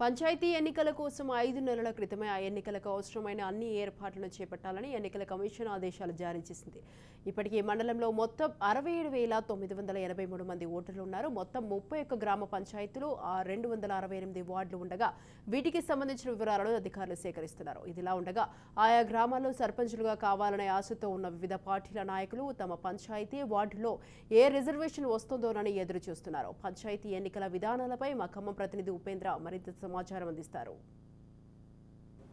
పంచాయతీ ఎన్నికల కోసం ఐదు నెలల క్రితమే ఆ ఎన్నికలకు అవసరమైన అన్ని ఏర్పాట్లను చేపట్టాలని ఎన్నికల కమిషన్ ఆదేశాలు జారీ చేసింది. ఇప్పటికీ మండలంలో మొత్తం అరవై ఏడు వేల తొమ్మిది వందల ఎనభై మూడు మంది ఓటర్లు ఉన్నారు. మొత్తం ముప్పై ఒక్క గ్రామ పంచాయతీలు ఆ రెండు వందల అరవై ఎనిమిది వార్డులు ఉండగా వీటికి సంబంధించిన వివరాలను అధికారులు సేకరిస్తున్నారు. ఇదిలా ఉండగా ఆయా గ్రామాల్లో సర్పంచులుగా కావాలనే ఆశతో ఉన్న వివిధ పార్టీల నాయకులు తమ పంచాయతీ వార్డులో ఏ రిజర్వేషన్ వస్తుందోనని ఎదురు చూస్తున్నారు పంచాయతీ ఎన్నికల విధానాలపై మా ఖమ్మం ప్రతినిధి ఉపేంద్ర మరింత సమాచారం అందిస్తారు.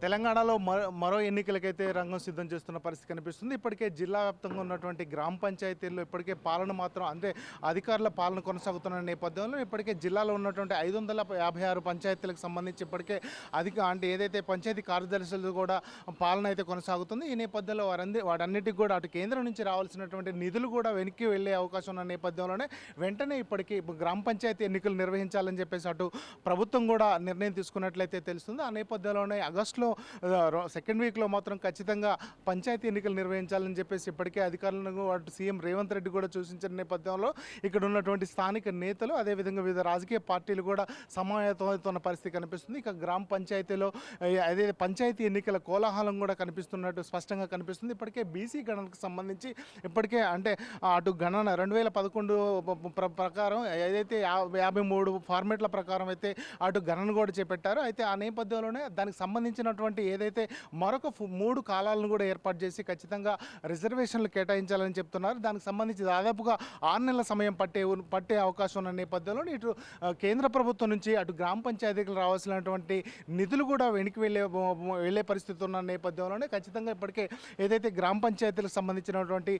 తెలంగాణలో మరో మరో ఎన్నికలకైతే రంగం సిద్ధం చేస్తున్న పరిస్థితి కనిపిస్తుంది. ఇప్పటికే జిల్లా వ్యాప్తంగా ఉన్నటువంటి గ్రామ పంచాయతీల్లో ఇప్పటికే పాలన మాత్రం అంటే అధికారుల పాలన కొనసాగుతున్న నేపథ్యంలో ఇప్పటికే జిల్లాలో ఉన్నటువంటి ఐదు వందల యాభై ఆరు పంచాయతీలకు సంబంధించి ఇప్పటికే అధిక అంటే ఏదైతే పంచాయతీ కార్యదర్శులు కూడా పాలన అయితే కొనసాగుతుంది. ఈ నేపథ్యంలో వారంది వాటన్నిటికి కూడా అటు కేంద్రం నుంచి రావాల్సినటువంటి నిధులు కూడా వెనక్కి వెళ్ళే అవకాశం ఉన్న నేపథ్యంలోనే వెంటనే ఇప్పటికీ గ్రామ పంచాయతీ ఎన్నికలు నిర్వహించాలని చెప్పేసి అటు ప్రభుత్వం కూడా నిర్ణయం తీసుకున్నట్లయితే తెలుస్తుంది. ఆ నేపథ్యంలోనే ఆగస్టులో సెకండ్ వీక్లో మాత్రం ఖచ్చితంగా పంచాయతీ ఎన్నికలు నిర్వహించాలని చెప్పేసి ఇప్పటికే అధికారులను అటు సీఎం రేవంత్ రెడ్డి కూడా సూచించిన నేపథ్యంలో ఇక్కడ ఉన్నటువంటి స్థానిక నేతలు అదేవిధంగా వివిధ రాజకీయ పార్టీలు కూడా సమాయత్తమవుతున్న పరిస్థితి కనిపిస్తుంది. ఇక గ్రామ పంచాయతీలో అదే పంచాయతీ ఎన్నికల కోలాహలం కూడా కనిపిస్తున్నట్టు స్పష్టంగా కనిపిస్తుంది. ఇప్పటికే బీసీ గణనకు సంబంధించి ఇప్పటికే అంటే అటు గణన రెండు వేల పదకొండు ప్రకారం ఏదైతే యాభై మూడు ఫార్మేట్ల ప్రకారం అయితే అటు గణన కూడా చేపట్టారు. అయితే ఆ నేపథ్యంలోనే దానికి సంబంధించిన ఉన్నటువంటి ఏదైతే మరొక ఫు- మూడు కాలాలను కూడా ఏర్పాటు చేసి ఖచ్చితంగా రిజర్వేషన్లు కేటాయించాలని చెప్తున్నారు. దానికి సంబంధించి దాదాపుగా ఆరు నెలల సమయం పట్టే పట్టే అవకాశం ఉన్న నేపథ్యంలో ఇటు కేంద్ర ప్రభుత్వం నుంచి అటు గ్రామ పంచాయతీలకు రావాల్సినటువంటి నిధులు కూడా వెనక్కి వెళ్ళే వెళ్ళే పరిస్థితి ఉన్న నేపథ్యంలోనే ఖచ్చితంగా ఇప్పటికే ఏదైతే గ్రామ పంచాయతీలకు సంబంధించినటువంటి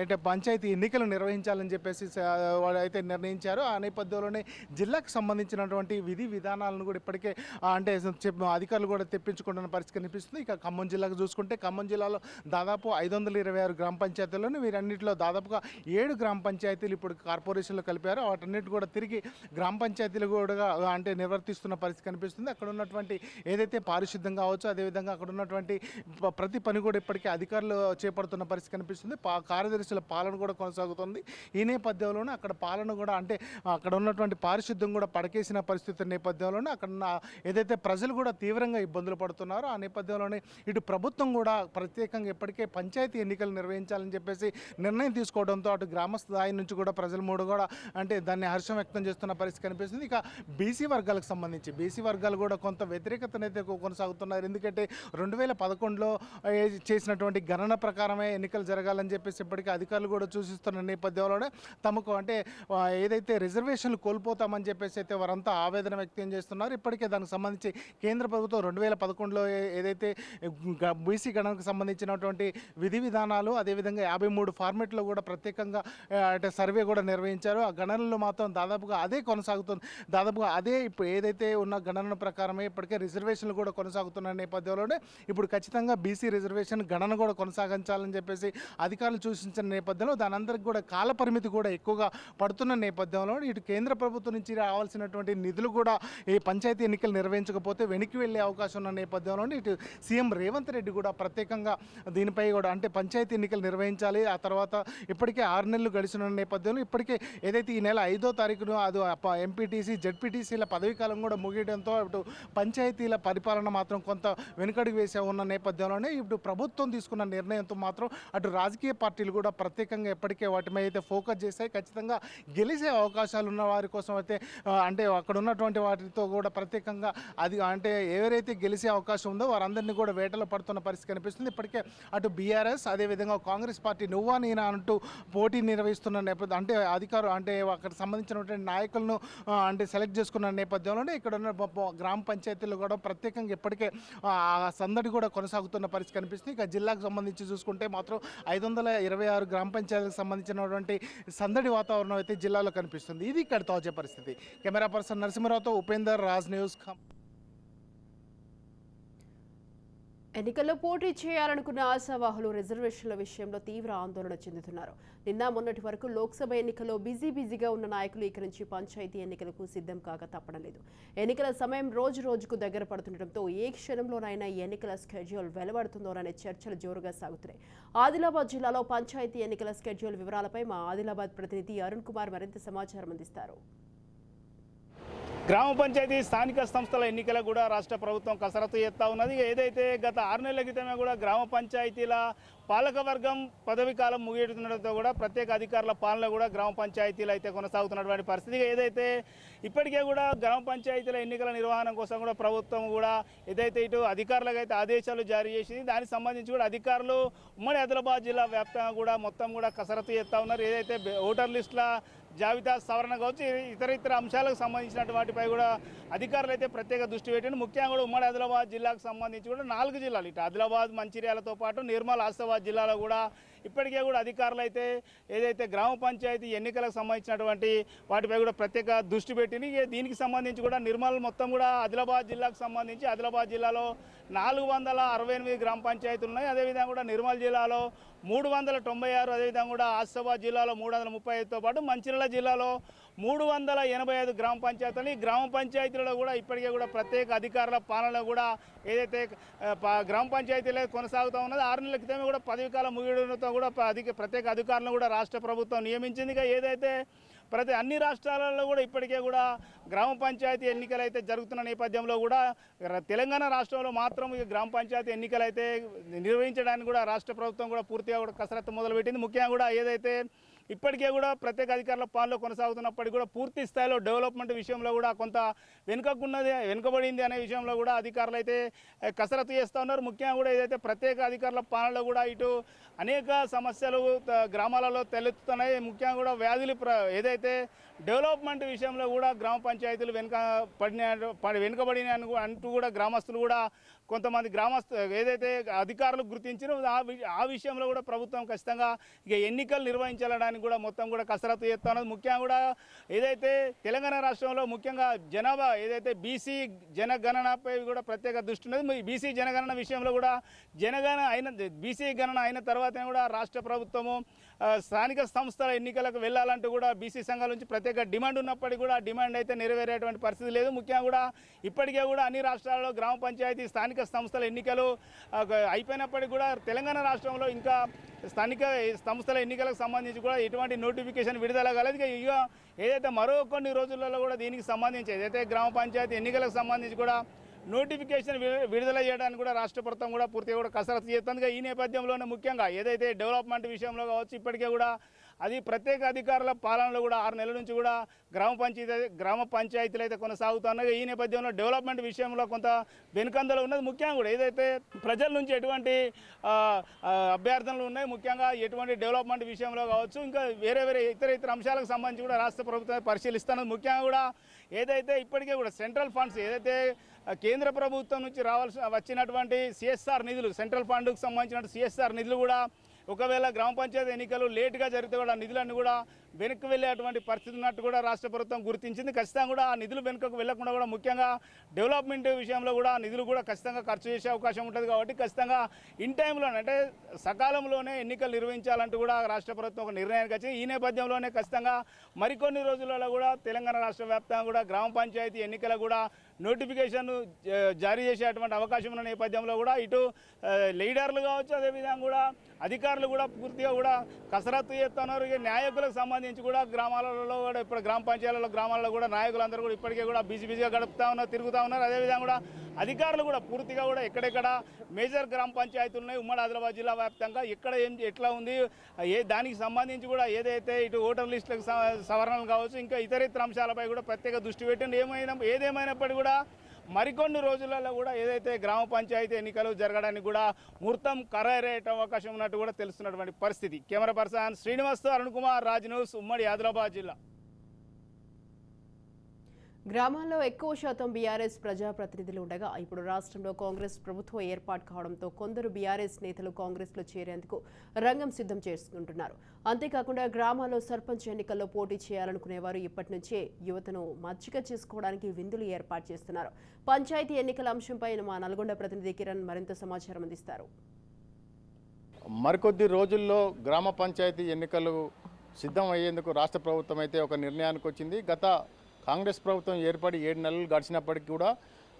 అంటే పంచాయతీ ఎన్నికలు నిర్వహించాలని చెప్పేసి అయితే నిర్ణయించారు. ఆ నేపథ్యంలోనే జిల్లాకు సంబంధించినటువంటి విధి విధానాలను కూడా ఇప్పటికే అంటే అధికారులు కూడా తెప్పించుకుంటున్న పరిస్థితి కనిపిస్తుంది. ఇక ఖమ్మం జిల్లాకు చూసుకుంటే ఖమ్మం జిల్లాలో దాదాపు ఐదు వందల ఇరవై ఆరు గ్రామ పంచాయతీలను వీరన్నింటిలో దాదాపుగా ఏడు గ్రామ పంచాయతీలు ఇప్పుడు కార్పొరేషన్లో కలిపారు. వాటన్నిటి కూడా తిరిగి గ్రామ పంచాయతీలు కూడా అంటే నిర్వర్తిస్తున్న పరిస్థితి కనిపిస్తుంది. అక్కడ ఉన్నటువంటి ఏదైతే పారిశుద్ధ్యం కావచ్చు అదేవిధంగా అక్కడ ఉన్నటువంటి ప్రతి పని కూడా ఇప్పటికే అధికారులు చేపడుతున్న పరిస్థితి కనిపిస్తుంది. పా కార్యదర్శుల పాలన కూడా కొనసాగుతుంది. ఈ నేపథ్యంలోనే అక్కడ పాలన కూడా అంటే అక్కడ ఉన్నటువంటి పారిశుద్ధ్యం కూడా పడకేసిన పరిస్థితి నేపథ్యంలోనే అక్కడ ఏదైతే ప్రజలు కూడా తీవ్రంగా ఇబ్బందులు పడుతున్నారు. ఆ నేపథ్యంలోనే ఇటు ప్రభుత్వం కూడా ప్రత్యేకంగా ఇప్పటికే పంచాయతీ ఎన్నికలు నిర్వహించాలని చెప్పేసి నిర్ణయం తీసుకోవడంతో అటు గ్రామ స్థాయి నుంచి కూడా ప్రజలు మూడు కూడా అంటే దాన్ని హర్షం వ్యక్తం చేస్తున్న పరిస్థితి కనిపిస్తుంది. ఇక బీసీ వర్గాలకు సంబంధించి బీసీ వర్గాలు కూడా కొంత వ్యతిరేకతనైతే కొనసాగుతున్నారు. ఎందుకంటే రెండు వేల పదకొండులో చేసినటువంటి గణన ప్రకారమే ఎన్నికలు జరగాలని చెప్పేసి ఇప్పటికీ అధికారులు కూడా సూచిస్తున్న నేపథ్యంలోనే తమకు అంటే ఏదైతే రిజర్వేషన్లు కోల్పోతామని చెప్పేసి అయితే వారంతా ఆవేదన వ్యక్తం చేస్తున్నారు. ఇప్పటికే దానికి సంబంధించి కేంద్ర ప్రభుత్వం రెండు వేల పదకొండులో ఏదైతే గ- బీసీ గణనకు సంబంధించినటువంటి విధి విధానాలు అదేవిధంగా యాభై మూడు ఫార్మెట్లో కూడా ప్రత్యేకంగా అంటే సర్వే కూడా నిర్వహించారు. ఆ గణనలో మాత్రం దాదాపుగా అదే కొనసాగుతుంది. దాదాపుగా అదే ఇప్పుడు ఏదైతే ఉన్న గణన ప్రకారమే ఇప్పటికే రిజర్వేషన్లు కూడా కొనసాగుతున్న నేపథ్యంలోనే. ఇప్పుడు ఖచ్చితంగా బీసీ రిజర్వేషన్ గణన కూడా కొనసాగించాలని చెప్పేసి అధికారులు సూచించిన నేపథ్యంలో దాని అందరికి కూడా కాల పరిమితి కూడా ఎక్కువగా పడుతున్న నేపథ్యంలో ఇటు కేంద్ర ప్రభుత్వం నుంచి రావాల్సినటువంటి నిధులు కూడా ఈ పంచాయతీ ఎన్నికలు నిర్వహించకపోతే వెనక్కి వెళ్ళే అవకాశం ఉన్న నేపథ్యంలో ఇటు సీఎం రేవంత్ రెడ్డి కూడా ప్రత్యేకంగా దీనిపై కూడా అంటే పంచాయతీ ఎన్నికలు నిర్వహించాలి. ఆ తర్వాత ఇప్పటికే ఆరు నెలలు గడిచిన నేపథ్యంలో ఇప్పటికే ఏదైతే ఈ నెల ఐదో తారీఖున అది ఎంపీటీసీ జడ్పీటీసీల పదవీ కాలం కూడా ముగియడంతో ఇటు పంచాయతీల పరిపాలన మాత్రం కొంత వెనుకడుగు వేసే ఉన్న నేపథ్యంలోనే ఇప్పుడు ప్రభుత్వం తీసుకున్న నిర్ణయంతో మాత్రం అటు రాజకీయ పార్టీలు కూడా ప్రత్యేకంగా ఎప్పటికే వాటి మీద అయితే ఫోకస్ చేస్తాయి ఖచ్చితంగా గెలిచే అవకాశాలు ఉన్న వారి కోసం అయితే అంటే అక్కడ ఉన్నటువంటి వాటితో కూడా ప్రత్యేకంగా అది అంటే ఎవరైతే గెలిచే అవకాశం ఉందో వారందరినీ కూడా వేటలో పడుతున్న పరిస్థితి కనిపిస్తుంది. ఇప్పటికే అటు బీఆర్ఎస్ అదేవిధంగా కాంగ్రెస్ పార్టీ నువ్వా నేనా అంటూ పోటీ నిర్వహిస్తున్న నేపథ్యం అంటే అధికారు అంటే అక్కడ సంబంధించినటువంటి నాయకులను అంటే సెలెక్ట్ చేసుకున్న నేపథ్యంలోనే ఇక్కడ ఉన్న గ్రామ పంచాయతీలు కూడా ప్రత్యేకంగా ఇప్పటికే ఆ సందడి కూడా కొనసాగుతున్న పరిస్థితి కనిపిస్తుంది. ఇక జిల్లాకు సంబంధించి చూసుకుంటే మాత్రం ఐదు వందల ఇరవై ఆరు గ్రామ పంచాయతీలకు సంబంధించినటువంటి సందడి వాతావరణం అయితే జిల్లాలో కనిపిస్తుంది. ఇది ఇక్కడ తాజా పరిస్థితి. కెమెరా పర్సన్ నరసింహరావుతో ఉపేందర్ రాజ్ న్యూస్ ఎన్నికల్లో పోటీ చేయాలనుకున్న ఆశావాహులు రిజర్వేషన్ల విషయంలో తీవ్ర ఆందోళన చెందుతున్నారు. నిన్న మొన్నటి వరకు లోక్సభ ఎన్నికల్లో బిజీ బిజీగా ఉన్న నాయకులు ఇక నుంచి పంచాయతీ ఎన్నికలకు సిద్ధం కాక తప్పడం లేదు ఎన్నికల సమయం రోజు రోజుకు దగ్గర పడుతుండటంతో ఏ క్షణంలోనైనా ఈ ఎన్నికల స్కెడ్యూల్ వెలువడుతుందోననే చర్చలు జోరుగా సాగుతున్నాయి. ఆదిలాబాద్ జిల్లాలో పంచాయతీ ఎన్నికల స్కెడ్యూల్ వివరాలపై మా ఆదిలాబాద్ ప్రతినిధి అరుణ్ కుమార్ మరింత సమాచారం అందిస్తారు. గ్రామ పంచాయతీ స్థానిక సంస్థల ఎన్నికల కూడా రాష్ట్ర ప్రభుత్వం కసరత్తు చేస్తూ ఉన్నది. ఏదైతే గత ఆరు నెలల క్రితమే కూడా గ్రామ పంచాయతీల పాలకవర్గం పదవి కాలం ముగియడంతో కూడా ప్రత్యేక అధికారుల పాలన కూడా గ్రామ పంచాయతీలు అయితే కొనసాగుతున్నటువంటి పరిస్థితి. ఏదైతే ఇప్పటికే కూడా గ్రామ పంచాయతీల ఎన్నికల నిర్వహణ కోసం కూడా ప్రభుత్వం కూడా ఏదైతే ఇటు అధికారులకు అయితే ఆదేశాలు జారీ చేసింది దానికి సంబంధించి కూడా అధికారులు ఉమ్మడి ఆదిలాబాద్ జిల్లా వ్యాప్తంగా కూడా మొత్తం కూడా కసరత్తు చేస్తూ ఉన్నారు. ఏదైతే ఓటర్ లిస్టుల జాబితా సవరణ కావచ్చు. ఇతర ఇతర అంశాలకు సంబంధించినటువంటి వాటిపై కూడా అధికారులు అయితే ప్రత్యేక దృష్టి పెట్టింది ముఖ్యంగా కూడా ఉమ్మడి ఆదిలాబాద్ జిల్లాకు సంబంధించి కూడా నాలుగు జిల్లాలు. ఇటు ఆదిలాబాద్ మంచిర్యాలతో పాటు నిర్మల్ ఆసిఫాబాద్ జిల్లాలో కూడా ఇప్పటికే కూడా అధికారులు అయితే ఏదైతే గ్రామ పంచాయతీ ఎన్నికలకు సంబంధించినటువంటి వాటిపై కూడా ప్రత్యేక దృష్టి పెట్టింది. దీనికి సంబంధించి కూడా నిర్మల్ మొత్తం కూడా ఆదిలాబాద్ జిల్లాకు సంబంధించి ఆదిలాబాద్ జిల్లాలో నాలుగు వందల అరవై ఎనిమిది గ్రామ పంచాయతీలు ఉన్నాయి. అదేవిధంగా కూడా నిర్మల్ జిల్లాలో మూడు వందల తొంభై ఆరు అదేవిధంగా కూడా ఆసిఫాబాద్ జిల్లాలో మూడు వందల ముప్పై ఐదుతో పాటు మంచిర్యాల జిల్లాలో మూడు వందల ఎనభై ఐదు గ్రామ పంచాయతీలు ఈ గ్రామ పంచాయతీలలో కూడా ఇప్పటికే కూడా ప్రత్యేక అధికారుల పాలన కూడా ఏదైతే గ్రామ పంచాయతీలో కొనసాగుతూ ఉన్నది ఆరు నెలల క్రితమే కూడా పదవి కాలం ముగియడంతో కూడా అధిక ప్రత్యేక అధికారులను కూడా రాష్ట్ర ప్రభుత్వం నియమించిందిగా ఏదైతే ప్రతి అన్ని రాష్ట్రాలలో కూడా ఇప్పటికే కూడా గ్రామ పంచాయతీ ఎన్నికలు అయితే జరుగుతున్న నేపథ్యంలో కూడా తెలంగాణ రాష్ట్రంలో మాత్రం ఈ గ్రామ పంచాయతీ ఎన్నికలు అయితే నిర్వహించడానికి కూడా రాష్ట్ర ప్రభుత్వం కూడా పూర్తిగా కూడా కసరత్తు మొదలుపెట్టింది. ముఖ్యంగా కూడా ఏదైతే ఇప్పటికే కూడా ప్రత్యేక అధికారుల పాలన కొనసాగుతున్నప్పటికీ కూడా పూర్తి స్థాయిలో డెవలప్మెంట్ విషయంలో కూడా కొంత వెనుకకున్నది వెనుకబడింది అనే విషయంలో కూడా అధికారులు అయితే కసరత్తు చేస్తూ ఉన్నారు. ముఖ్యంగా కూడా ఏదైతే ప్రత్యేక అధికారుల పాలనలో కూడా ఇటు అనేక సమస్యలు గ్రామాలలో తలెత్తుతున్నాయి. ముఖ్యంగా కూడా వ్యాధులు ప్ర ఏదైతే డెవలప్మెంట్ విషయంలో కూడా గ్రామ పంచాయతీలు వెనుక పడిన పడి వెనుకబడిన అంటూ కూడా గ్రామస్తులు కూడా కొంతమంది గ్రామస్తు ఏదైతే అధికారులు గుర్తించారో ఆ ఆ విషయంలో కూడా ప్రభుత్వం ఖచ్చితంగా ఇక ఎన్నికలు నిర్వహించాలడానికి కూడా మొత్తం కూడా కసరత్తు చేస్తున్నది. ముఖ్యంగా కూడా ఏదైతే తెలంగాణ రాష్ట్రంలో ముఖ్యంగా జనాభా ఏదైతే బీసీ జనగణనపై కూడా ప్రత్యేక దృష్టి ఉన్నది. బీసీ జనగణన విషయంలో కూడా జనగణన అయిన బీసీ గణన అయిన తర్వాతనే కూడా రాష్ట్ర ప్రభుత్వము స్థానిక సంస్థల ఎన్నికలకు వెళ్ళాలంటూ కూడా బీసీ సంఘాల నుంచి ప్రత్యేక డిమాండ్ ఉన్నప్పటికీ కూడా డిమాండ్ అయితే నెరవేరేటువంటి పరిస్థితి లేదు. ముఖ్యంగా కూడా ఇప్పటికే కూడా అన్ని రాష్ట్రాల్లో గ్రామ పంచాయతీ స్థానిక సంస్థల ఎన్నికలు అయిపోయినప్పటికీ కూడా తెలంగాణ రాష్ట్రంలో ఇంకా స్థానిక సంస్థల ఎన్నికలకు సంబంధించి కూడా ఎటువంటి నోటిఫికేషన్ విడుదల కాలేదు. ఇక ఏదైతే మరో కొన్ని రోజులలో కూడా దీనికి సంబంధించి ఏదైతే గ్రామ పంచాయతీ ఎన్నికలకు సంబంధించి కూడా నోటిఫికేషన్ విడుదల చేయడానికి కూడా రాష్ట్ర ప్రభుత్వం కూడా పూర్తిగా కూడా కసరత్తు చేస్తుంది. ఈ నేపథ్యంలోనే ముఖ్యంగా ఏదైతే డెవలప్మెంట్ విషయంలో కావచ్చు ఇప్పటికే కూడా అది ప్రత్యేక అధికారుల పాలనలో కూడా ఆరు నెలల నుంచి కూడా గ్రామ పంచాయతీ గ్రామ పంచాయతీలు అయితే కొనసాగుతున్నాయి ఈ నేపథ్యంలో డెవలప్మెంట్ విషయంలో కొంత వెనుకందలు ఉన్నది ముఖ్యంగా కూడా. ఏదైతే ప్రజల నుంచి ఎటువంటి అభ్యర్థనలు ఉన్నాయి ముఖ్యంగా ఎటువంటి డెవలప్మెంట్ విషయంలో కావచ్చు ఇంకా వేరే వేరే ఇతర ఇతర అంశాలకు సంబంధించి కూడా రాష్ట్ర ప్రభుత్వం పరిశీలిస్తున్నది. ముఖ్యంగా కూడా ఏదైతే ఇప్పటికే కూడా సెంట్రల్ ఫండ్స్ ఏదైతే కేంద్ర ప్రభుత్వం నుంచి రావాల్సిన వచ్చినటువంటి సిఎస్ఆర్ నిధులు సెంట్రల్ ఫండ్కు సంబంధించిన సిఎస్ఆర్ నిధులు కూడా ఒకవేళ గ్రామ పంచాయతీ ఎన్నికలు లేటుగా జరిగితే కూడా నిధులన్నీ కూడా వెనక్కి వెళ్ళేటువంటి పరిస్థితి ఉన్నట్టు కూడా రాష్ట్ర ప్రభుత్వం గుర్తించింది. ఖచ్చితంగా కూడా ఆ నిధులు వెనుకకు వెళ్ళకుండా కూడా ముఖ్యంగా డెవలప్మెంట్ విషయంలో కూడా నిధులు కూడా ఖచ్చితంగా ఖర్చు చేసే అవకాశం ఉంటుంది కాబట్టి ఖచ్చితంగా ఇన్ టైంలోనే అంటే సకాలంలోనే ఎన్నికలు నిర్వహించాలంటూ కూడా రాష్ట్ర ప్రభుత్వం ఒక నిర్ణయానికి వచ్చింది. ఈ నేపథ్యంలోనే ఖచ్చితంగా మరికొన్ని రోజులలో కూడా తెలంగాణ రాష్ట్ర వ్యాప్తంగా కూడా గ్రామ పంచాయతీ ఎన్నికల కూడా నోటిఫికేషన్ జా- జారీ చేసేటువంటి అవకాశం ఉన్న నేపథ్యంలో కూడా ఇటు లీడర్లు కావచ్చు అదేవిధంగా కూడా అధికారులు కూడా పూర్తిగా కూడా కసరత్తు చేస్తున్నారు. ఇక నాయకులకు సంబంధించి కూడా గ్రామాలలో కూడా ఇప్పుడు గ్రామ పంచాయతీలలో గ్రామాలలో కూడా నాయకులందరూ కూడా ఇప్పటికే కూడా బిజీ బిజీగా గడుపుతా ఉన్నారు తిరుగుతూ ఉన్నారు. అదేవిధంగా కూడా అధికారులు కూడా పూర్తిగా కూడా ఎక్కడెక్కడ మేజర్ గ్రామ పంచాయతీలు ఉన్నాయి ఉమ్మడి ఆదిలాబాద్ జిల్లా వ్యాప్తంగా ఎక్కడ ఏం ఎట్లా ఉంది ఏ దానికి సంబంధించి కూడా ఏదైతే ఇటు ఓటర్ లిస్టులకు సవరణలు కావచ్చు ఇంకా ఇతర ఇతర అంశాలపై కూడా ప్రత్యేక దృష్టి పెట్టండి. ఏమైనా ఏదేమైనప్పటికీ కూడా మరికొన్ని రోజులలో కూడా ఏదైతే గ్రామ పంచాయతీ ఎన్నికలు జరగడానికి కూడా ముహూర్తం ఖరారయ్యే అవకాశం ఉన్నట్టు కూడా తెలుస్తున్నటువంటి పరిస్థితి. కెమెరా పర్సన్ శ్రీనివాస్తో అరుణ్ కుమార్ రాజ్ న్యూస్ ఉమ్మడి ఆదిలాబాద్ జిల్లా. గ్రామాల్లో ఎక్కువ శాతం బీఆర్ఎస్ ప్రజాప్రతినిధులు ఉండగా ఇప్పుడు రాష్ట్రంలో కాంగ్రెస్ ప్రభుత్వం ఏర్పాటు కావడంతో కొందరు బీఆర్ఎస్ నేతలు కాంగ్రెస్లో చేరేందుకు రంగం సిద్ధం చేసుకుంటున్నారు. అంతేకాకుండా గ్రామాల్లో సర్పంచ్ ఎన్నికల్లో పోటీ చేయాలనుకునేవారు ఇప్పటి నుంచే యువతను మచ్చిక చేసుకోవడానికి విందులు ఏర్పాటు చేస్తున్నారు. పంచాయతీ ఎన్నికల అంశంపై మా నల్గొండ ప్రతినిధి కిరణ్ మరింత సమాచారం అందిస్తారు. మరికొద్ది రోజుల్లో గ్రామ పంచాయతీ ఎన్నికలు సిద్ధం అయ్యేందుకు రాష్ట్ర ప్రభుత్వం అయితే ఒక నిర్ణయానికి వచ్చింది. గత కాంగ్రెస్ ప్రభుత్వం ఏర్పడి ఏడు నెలలు గడిచినప్పటికీ కూడా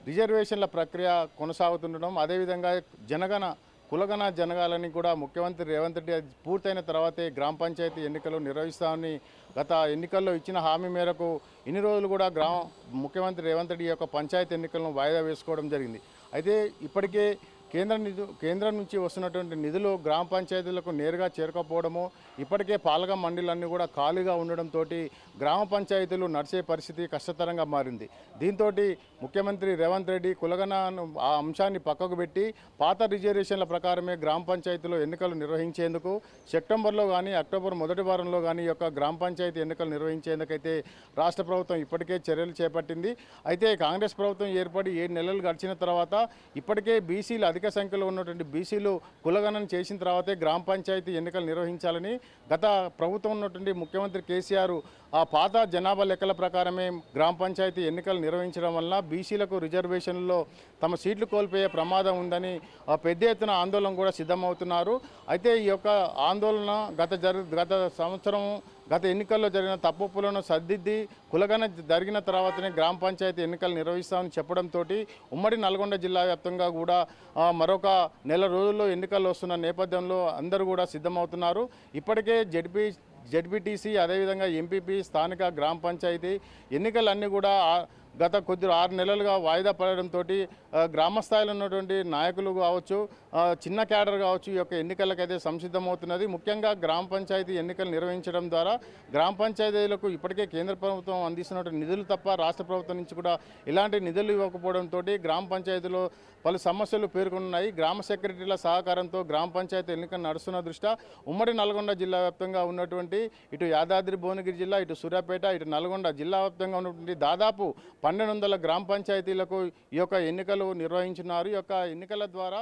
రిజర్వేషన్ల ప్రక్రియ కొనసాగుతుండడం అదేవిధంగా జనగణ కులగణ జనగాలని కూడా ముఖ్యమంత్రి రేవంత్ రెడ్డి పూర్తయిన తర్వాతే గ్రామ పంచాయతీ ఎన్నికలు నిర్వహిస్తామని గత ఎన్నికల్లో ఇచ్చిన హామీ మేరకు ఇన్ని రోజులు కూడా గ్రామ ముఖ్యమంత్రి రేవంత్ రెడ్డి యొక్క పంచాయతీ ఎన్నికలను వాయిదా వేసుకోవడం జరిగింది. అయితే ఇప్పటికే కేంద్ర నిధు కేంద్రం నుంచి వస్తున్నటువంటి నిధులు గ్రామ పంచాయతీలకు నేరుగా చేరకపోవడము ఇప్పటికే పాలక మండలన్నీ కూడా ఖాళీగా ఉండడంతో గ్రామ పంచాయతీలు నడిచే పరిస్థితి కష్టతరంగా మారింది. దీంతో ముఖ్యమంత్రి రేవంత్ రెడ్డి కులగన ఆ అంశాన్ని పక్కకు పెట్టి పాత రిజర్వేషన్ల ప్రకారమే గ్రామ పంచాయతీలో ఎన్నికలు నిర్వహించేందుకు సెప్టెంబర్లో కానీ అక్టోబర్ మొదటి వారంలో కానీ యొక్క గ్రామ పంచాయతీ ఎన్నికలు నిర్వహించేందుకైతే రాష్ట్ర ప్రభుత్వం ఇప్పటికే చర్యలు చేపట్టింది. అయితే కాంగ్రెస్ ప్రభుత్వం ఏర్పడి ఏడు నెలలు గడిచిన తర్వాత ఇప్పటికే బీసీలు అధిక అధిక సంఖ్యలో ఉన్నటువంటి బీసీలు కులగణన చేసిన తర్వాతే గ్రామ పంచాయతీ ఎన్నికలు నిర్వహించాలని గత ప్రభుత్వం ఉన్నటువంటి ముఖ్యమంత్రి కేసీఆర్ ఆ పాత జనాభా లెక్కల ప్రకారమే గ్రామ పంచాయతీ ఎన్నికలు నిర్వహించడం వల్ల బీసీలకు రిజర్వేషన్లో తమ సీట్లు కోల్పోయే ప్రమాదం ఉందని ఆ, పెద్ద ఎత్తున ఆందోళన కూడా సిద్ధమవుతున్నారు. అయితే ఈ యొక్క ఆందోళన గత జరు గత సంవత్సరం గత ఎన్నికల్లో జరిగిన తప్పులను సర్దిద్ది కులగన జరిగిన తర్వాతనే గ్రామ పంచాయతీ ఎన్నికలు నిర్వహిస్తామని చెప్పడంతో ఉమ్మడి నల్గొండ జిల్లా వ్యాప్తంగా కూడా మరొక నెల రోజుల్లో ఎన్నికలు వస్తున్న నేపథ్యంలో అందరూ కూడా సిద్ధమవుతున్నారు. ఇప్పటికే జడ్పీ జడ్పీటీసీ అదేవిధంగా ఎంపీపీ స్థానిక గ్రామ పంచాయతీ ఎన్నికలన్నీ కూడా గత కొద్ది ఆరు నెలలుగా వాయిదా పడడంతో గ్రామ స్థాయిలో ఉన్నటువంటి నాయకులు కావచ్చు చిన్న క్యాడర్ కావచ్చు ఈ యొక్క ఎన్నికలకైతే సంసిద్ధమవుతున్నది. ముఖ్యంగా గ్రామ పంచాయతీ ఎన్నికలు నిర్వహించడం ద్వారా గ్రామ పంచాయతీలకు ఇప్పటికే కేంద్ర ప్రభుత్వం అందిస్తున్నటువంటి నిధులు తప్ప రాష్ట్ర ప్రభుత్వం నుంచి కూడా ఇలాంటి నిధులు ఇవ్వకపోవడంతో గ్రామ పంచాయతీలో పలు సమస్యలు పేర్కొన్నాయి గ్రామ సెక్రటరీల సహకారంతో గ్రామ పంచాయతీ ఎన్నికలు నడుస్తున్న దృష్ట్యా ఉమ్మడి నల్గొండ జిల్లా వ్యాప్తంగా ఉన్నటువంటి ఇటు యాదాద్రి భువనగిరి జిల్లా ఇటు సూర్యాపేట ఇటు నల్గొండ జిల్లా వ్యాప్తంగా ఉన్నటువంటి దాదాపు పన్నెండు వందల గ్రామ పంచాయతీలకు ఈ యొక్క ఎన్నికలు నిర్వహించినారు. ఈ యొక్క ఎన్నికల ద్వారా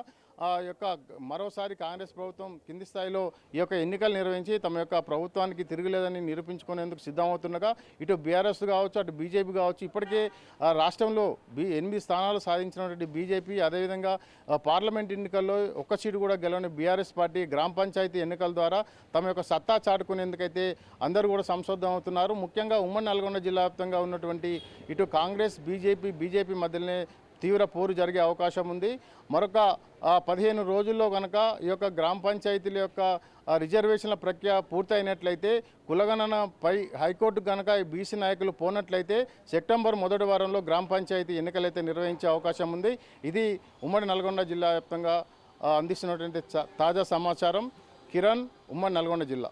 యొక్క మరోసారి కాంగ్రెస్ ప్రభుత్వం కింది స్థాయిలో ఈ యొక్క ఎన్నికలు నిర్వహించి తమ యొక్క ప్రభుత్వానికి తిరగలేదని నిరూపించుకునేందుకు సిద్ధమవుతుండగా ఇటు బీఆర్ఎస్ కావచ్చు అటు బీజేపీ కావచ్చు ఇప్పటికే ఆ, రాష్ట్రంలో బీ ఎనిమిది స్థానాలు సాధించినటువంటి బీజేపీ అదేవిధంగా పార్లమెంట్ ఎన్నికల్లో ఒక్క సీటు కూడా గెలవని బీఆర్ఎస్ పార్టీ గ్రామ పంచాయతీ ఎన్నికల ద్వారా తమ యొక్క సత్తా చాటుకునేందుకైతే అందరూ కూడా సంసిద్ధం అవుతున్నారు. ముఖ్యంగా ఉమ్మడి నల్గొండ జిల్లా వ్యాప్తంగా ఉన్నటువంటి ఇటు కాంగ్రెస్ బీజేపీ బీజేపీ మధ్యలోనే తీవ్ర పోరు జరిగే అవకాశం ఉంది. మరొక పదిహేను రోజుల్లో కనుక ఈ యొక్క గ్రామ పంచాయతీల యొక్క రిజర్వేషన్ల ప్రక్రియ పూర్తయినట్లయితే కులగణనపై హైకోర్టు కనుక ఈ బీసీ నాయకులు పోనట్లయితే సెప్టెంబర్ మొదటి వారంలో గ్రామ పంచాయతీ ఎన్నికలైతే నిర్వహించే అవకాశం ఉంది. ఇది ఉమ్మడి నల్గొండ జిల్లా వ్యాప్తంగా అందిస్తున్నటువంటి తాజా సమాచారం. కిరణ్ ఉమ్మడి నల్గొండ జిల్లా.